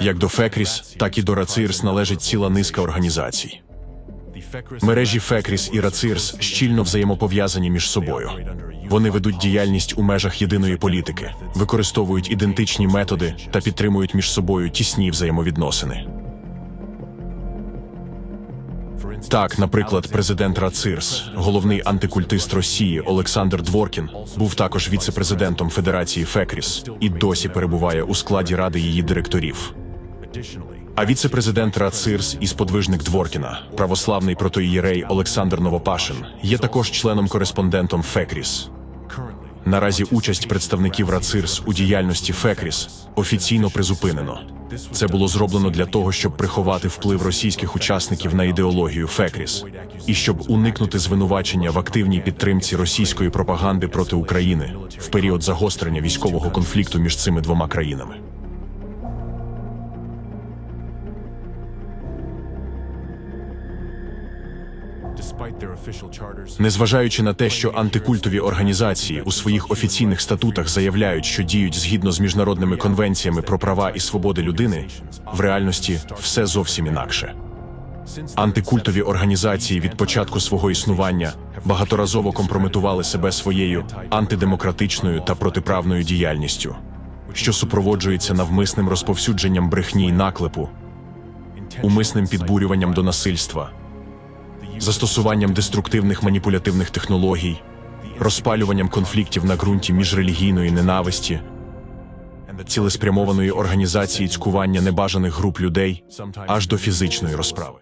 Як до Фекріс, так і до Рацирс належить ціла низка організацій. Мережі Фекріс і Рацирс щільно взаємопов'язані між собою. Вони ведуть діяльність у межах єдиної політики, використовують ідентичні методи та підтримують між собою тісні взаємовідносини. Так, наприклад, президент Рацирс, головний антикультист Росії Олександр Дворкін, був також віце-президентом Федерації Фекріс і досі перебуває у складі ради її директорів. А віце-президент Рацирс і сподвижник Дворкіна, православний протоієрей Олександр Новопашин, є також членом-кореспондентом Фекріс. Наразі участь представників Рацирс у діяльності Фекріс офіційно призупинено. Це було зроблено для того, щоб приховати вплив російських учасників на ідеологію Фекріс і щоб уникнути звинувачення в активній підтримці російської пропаганди проти України в період загострення військового конфлікту між цими двома країнами. Незважаючи на те, що антикультові організації у своїх офіційних статутах заявляють, що діють згідно з міжнародними конвенціями про права і свободи людини, в реальності все зовсім інакше. Антикультові організації від початку свого існування багаторазово компрометували себе своєю антидемократичною та протиправною діяльністю, що супроводжується навмисним розповсюдженням брехні й наклепу, умисним підбурюванням до насильства застосуванням деструктивних маніпулятивних технологій, розпалюванням конфліктів на ґрунті міжрелігійної ненависті, цілеспрямованої організації цькування небажаних груп людей аж до фізичної розправи.